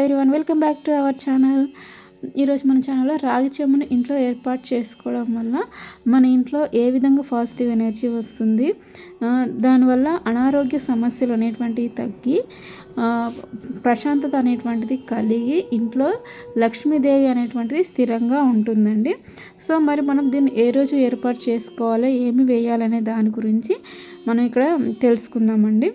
Everyone welcome back to our channel ఈరోజు మన ఛానల్లో రాగి చెమ్ముని ఇంట్లో ఏర్పాటు చేసుకోవడం వల్ల మన ఇంట్లో ఏ విధంగా పాజిటివ్ ఎనర్జీ వస్తుంది దానివల్ల అనారోగ్య సమస్యలు అనేటువంటివి తగ్గి ప్రశాంతత అనేటువంటిది కలిగి ఇంట్లో లక్ష్మీదేవి అనేటువంటిది స్థిరంగా ఉంటుందండి. సో మరి మనం దీన్ని ఏ రోజు ఏర్పాటు చేసుకోవాలి ఏమి వేయాలనే దాని గురించి మనం ఇక్కడ తెలుసుకుందామండి.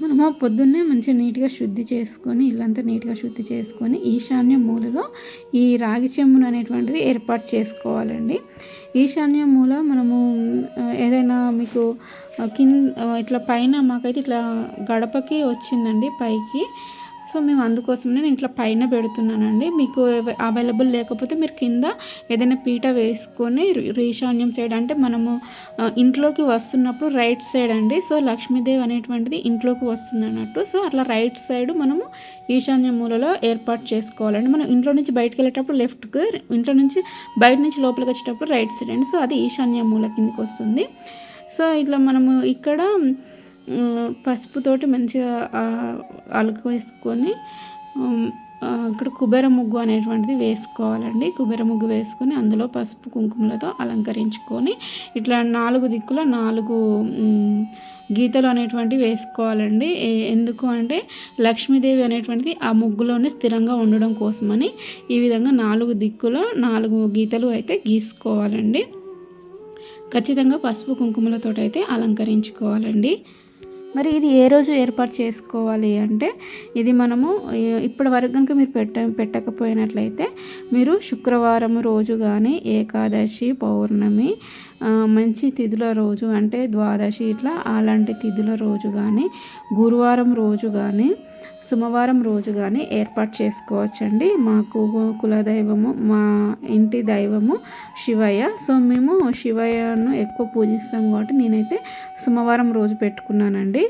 మనము పొద్దున్నే మంచిగా నీట్గా శుద్ధి చేసుకొని ఇల్లంతా నీట్గా శుద్ధి చేసుకొని ఈశాన్య మూలలో ఈ రాగి చెంబును అనేటువంటిది ఏర్పాటు చేసుకోవాలండి. ఈశాన్య మూల మనము ఏదైనా మీకు కింద ఇట్లా పైన మాకైతే ఇట్లా గడపకి వచ్చిందండి పైకి. సో మేము అందుకోసం నేను ఇంట్లో పైన పెడుతున్నానండి. మీకు అవైలబుల్ లేకపోతే మీరు కింద ఏదైనా పీట వేసుకొని ఈశాన్యం సైడ్ అంటే మనము ఇంట్లోకి వస్తున్నప్పుడు రైట్ సైడ్ అండి. సో లక్ష్మీదేవి అనేటువంటిది ఇంట్లోకి వస్తుంది అన్నట్టు సో అట్లా రైట్ సైడ్ మనము ఈశాన్య మూలలో ఏర్పాటు చేసుకోవాలండి. మనం ఇంట్లో నుంచి బయటకు వెళ్ళేటప్పుడు లెఫ్ట్కి ఇంట్లో నుంచి బయట నుంచి లోపలికి వచ్చేటప్పుడు రైట్ సైడ్ అండి. సో అది ఈశాన్య మూల కిందకి వస్తుంది. సో ఇట్లా మనము ఇక్కడ పసుపుతోటి మంచిగా అలుకు వేసుకొని ఇక్కడ కుబేర ముగ్గు అనేటువంటిది వేసుకోవాలండి. కుబేర ముగ్గు వేసుకొని అందులో పసుపు కుంకుమలతో అలంకరించుకొని ఇట్లా నాలుగు దిక్కుల నాలుగు గీతలు అనేటువంటివి వేసుకోవాలండి. ఎందుకు అంటే లక్ష్మీదేవి అనేటువంటిది ఆ ముగ్గులోనే స్థిరంగా ఉండడం కోసమని ఈ విధంగా నాలుగు దిక్కులో నాలుగు గీతలు అయితే గీసుకోవాలండి. ఖచ్చితంగా పసుపు కుంకుమలతో అయితే అలంకరించుకోవాలండి. మరి ఇది ఏ రోజు ఏర్పాటు చేసుకోవాలి అంటే ఇది మనము ఇప్పటి వరకు కనుక మీరు పెట్ట పెట్టకపోయినట్లయితే మీరు శుక్రవారం రోజు కానీ ఏకాదశి పౌర్ణమి మంచి తిథుల రోజు అంటే ద్వాదశి ఇట్లా అలాంటి తిథుల రోజు కానీ గురువారం రోజు కానీ సోమవారం రోజు కానీ ఏర్పాటు చేసుకోవచ్చండి. మాకు కులదైవము మా ఇంటి దైవము శివయ్య. సో మేము శివయ్యను ఎక్కువ పూజిస్తాం కాబట్టి నేనైతే సోమవారం రోజు పెట్టుకున్నానండి.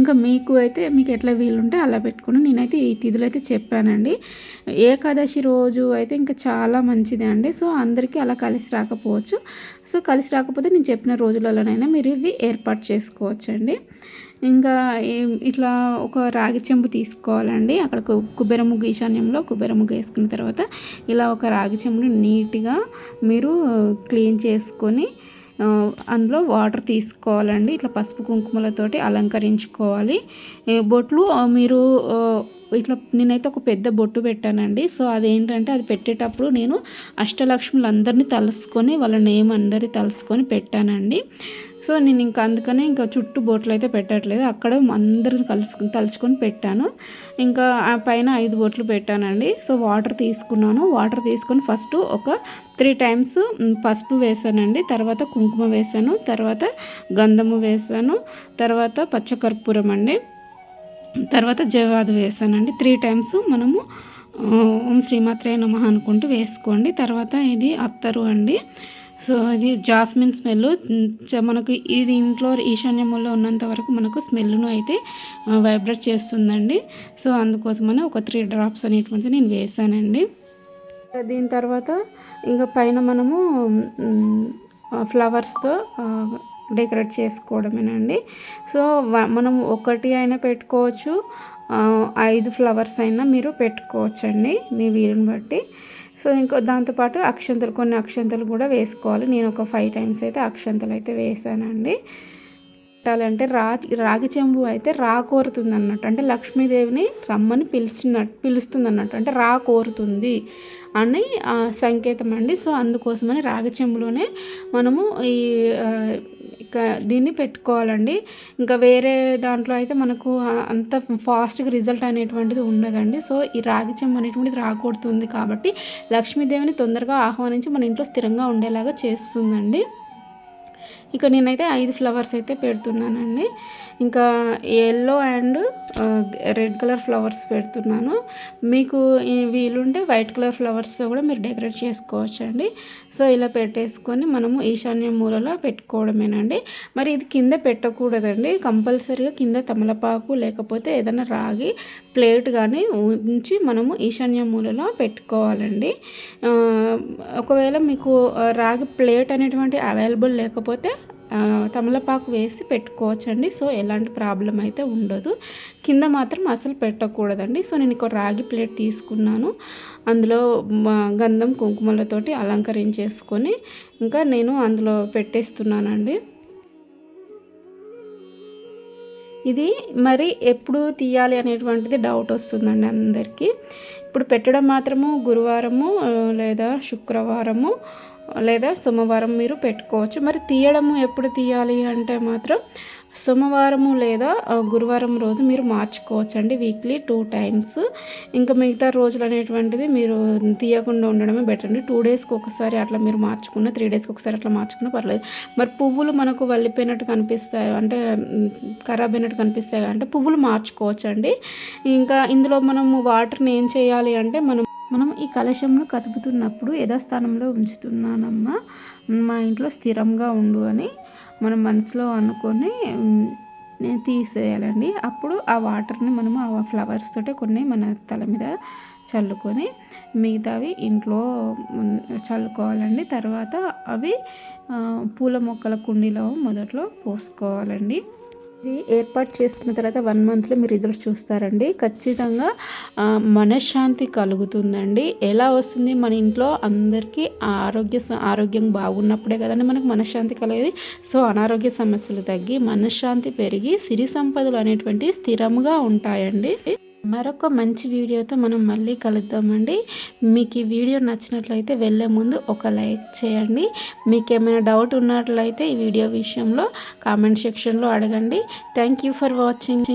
ఇంకా మీకు అయితే మీకు ఎట్లా వీలుంటే అలా పెట్టుకుని నేనైతే ఈ తిథులు అయితే చెప్పానండి. ఏకాదశి రోజు అయితే ఇంకా చాలా మంచిదే అండి. సో అందరికీ అలా కలిసి రాకపోవచ్చు. సో కలిసి రాకపోతే నేను చెప్పిన రోజులలోనైనా మీరు ఇవి ఏర్పాటు చేసుకోవచ్చండి. ఇంకా ఇట్లా ఒక రాగి చెంబు తీసుకోవాలండి. అక్కడ కు- కుబేర ముగ్గు ఈశాన్యంలో కుబేర ముగ్గు వేసుకున్న తర్వాత ఇలా ఒక రాగి చెంబుని నీట్గా మీరు క్లీన్ చేసుకొని అందులో వాటర్ తీసుకోవాలండి. ఇట్లా పసుపు కుంకుమలతోటి అలంకరించుకోవాలి. బొట్లు మీరు ఇట్లా నేనైతే ఒక పెద్ద బొట్టు పెట్టానండి. సో అదేంటంటే అది పెట్టేటప్పుడు నేను అష్టలక్ష్ములందరినీ తలుసుకొని వాళ్ళ నేమ్ అందరి తలుసుకొని పెట్టానండి. సో నేను ఇంకా అందుకనే ఇంకా చుట్టూ బోట్లు అయితే పెట్టట్లేదు. అక్కడ అందరూ కలుసుకుని తలుచుకొని పెట్టాను. ఇంకా ఆ పైన ఐదు బోట్లు పెట్టానండి. సో వాటర్ తీసుకున్నాను. వాటర్ తీసుకొని ఫస్ట్ ఒక త్రీ టైమ్స్ పసుపు వేసానండి. తర్వాత కుంకుమ వేసాను. తర్వాత గంధము వేసాను. తర్వాత పచ్చకర్పూరం అండి. తర్వాత జవాదు వేసానండి. త్రీ టైమ్స్ మనము ఓం శ్రీమాత్రే నమ అనుకుంటూ వేసుకోండి. తర్వాత ఇది అత్తరు అండి. సో ఇది జాస్మిన్ స్మెల్. మనకు ఇది ఇంట్లో ఈశాన్యములో ఉన్నంత వరకు మనకు స్మెల్ను అయితే వైబ్రేట్ చేస్తుందండి. సో అందుకోసమని ఒక త్రీ డ్రాప్స్ అనేటువంటిది నేను వేసానండి. దీని తర్వాత ఇంకా పైన మనము ఫ్లవర్స్తో డెకరేట్ చేసుకోవడమేనండి. సో మనం ఒకటి అయినా పెట్టుకోవచ్చు. ఐదు ఫ్లవర్స్ అయినా మీరు పెట్టుకోవచ్చండి మీ వీలుని బట్టి. సో ఇంకో దాంతోపాటు అక్షంతలు కొన్ని అక్షంతలు కూడా వేసుకోవాలి. నేను ఒక ఫైవ్ టైమ్స్ అయితే అక్షంతలు అయితే వేసానండి. పెట్టాలంటే రాగి రాగి చెంబు అయితే రా కోరుతుంది అన్నట్టు అంటే లక్ష్మీదేవిని రమ్మని పిలిచినట్టు పిలుస్తుంది అన్నట్టు అంటే రా కోరుతుంది అని సంకేతం అండి. సో అందుకోసమని రాగి చెంబులోనే మనము ఈ ఇంకా దీన్ని పెట్టుకోవాలండి. ఇంకా వేరే దాంట్లో అయితే మనకు అంత ఫాస్ట్గా రిజల్ట్ అనేటువంటిది ఉండదండి. సో ఈ రాగి చెంబు అనేటువంటిది రాకూడుతుంది కాబట్టి లక్ష్మీదేవిని తొందరగా ఆహ్వానించి మన ఇంట్లో స్థిరంగా ఉండేలాగా చేస్తుందండి. ఇక నేనైతే ఐదు ఫ్లవర్స్ అయితే పెడుతున్నానండి. ఇంకా yellow and red colour flowers పెడుతున్నాను. మీకు వీలుంటే వైట్ కలర్ ఫ్లవర్స్తో కూడా మీరు డెకరేట్ చేసుకోవచ్చండి. సో ఇలా పెట్టేసుకొని మనము ఈశాన్య మూలలో పెట్టుకోవడమేనండి. మరి ఇది కింద పెట్టకూడదండి. కంపల్సరీగా కింద తమలపాకు లేకపోతే ఏదైనా రాగి ప్లేట్ కానీ ఉంచి మనము ఈశాన్య మూలలో పెట్టుకోవాలండి. ఒకవేళ మీకు రాగి ప్లేట్ అనేటువంటి అవైలబుల్ లేకపోతే తమలపాకు వేసి పెట్టుకోవచ్చండి. సో ఎలాంటి ప్రాబ్లం అయితే ఉండదు. కింద మాత్రం అసలు పెట్టకూడదండి. సో నేను ఒక రాగి ప్లేట్ తీసుకున్నాను. అందులో గంధం కుంకుమలతోటి అలంకరించేసుకొని ఇంకా నేను అందులో పెట్టేస్తున్నానండి. ఇది మరి ఎప్పుడు తీయాలి అనేటువంటిది డౌట్ వస్తుందండి అందరికీ. ఇప్పుడు పెట్టడం మాత్రము గురువారము లేదా శుక్రవారము లేదా సోమవారం మీరు పెట్టుకోవచ్చు. మరి తీయడము ఎప్పుడు తీయాలి అంటే మాత్రం సోమవారము లేదా గురువారం రోజు మీరు మార్చుకోవచ్చు అండి వీక్లీ టూ టైమ్స్. ఇంకా మిగతా రోజులు అనేటువంటిది మీరు తీయకుండా ఉండడమే బెటర్ అండి. టూ డేస్కి ఒకసారి అట్లా మీరు మార్చుకున్న త్రీ డేస్కి ఒకసారి అట్లా మార్చుకున్నా పర్లేదు. మరి పువ్వులు మనకు వల్లిపోయినట్టు కనిపిస్తాయి అంటే ఖరాబ్ అయినట్టు కనిపిస్తాయి అంటే పువ్వులు మార్చుకోవచ్చు అండి ఇంకా ఇందులో మనము వాటర్ని ఏం చేయాలి అంటే మనం మనం ఈ కలశంను కదుపుతున్నప్పుడు యథాస్థానంలో ఉంచుతున్నానమ్మా. మా ఇంట్లో స్థిరంగా ఉండు అని మనం మనసులో అనుకొని నేను తీసేయాలండి. అప్పుడు ఆ వాటర్ని మనము ఆ ఫ్లవర్స్ తోటి కొన్ని మన తల మీద చల్లుకొని మిగతావి ఇంట్లో చల్లుకోవాలండి. తర్వాత అవి పూల మొక్కల కుండీలో మొదట్లో పోసుకోవాలండి. ఇది ఏర్పాటు చేసుకున్న తర్వాత వన్ మంత్లో మీరు రిజల్ట్స్ చూస్తారండి. ఖచ్చితంగా మనశ్శాంతి కలుగుతుందండి. ఎలా వస్తుంది? మన ఇంట్లో అందరికీ ఆరోగ్య ఆరోగ్యం బాగున్నప్పుడే కదండి మనకు మనశ్శాంతి కలిగేది. సో అనారోగ్య సమస్యలు తగ్గి మనశ్శాంతి పెరిగి సిరి సంపదలు అనేటువంటి స్థిరంగా ఉంటాయండి. మరొక మంచి వీడియోతో మనం మళ్ళీ కలుద్దామండి. మీకు ఈ వీడియో నచ్చినట్లయితే వెళ్ళే ముందు ఒక లైక్ చేయండి. మీకు ఏమైనా డౌట్ ఉన్నట్లయితే ఈ వీడియో విషయంలో కామెంట్ సెక్షన్లో అడగండి. Thank you for watching.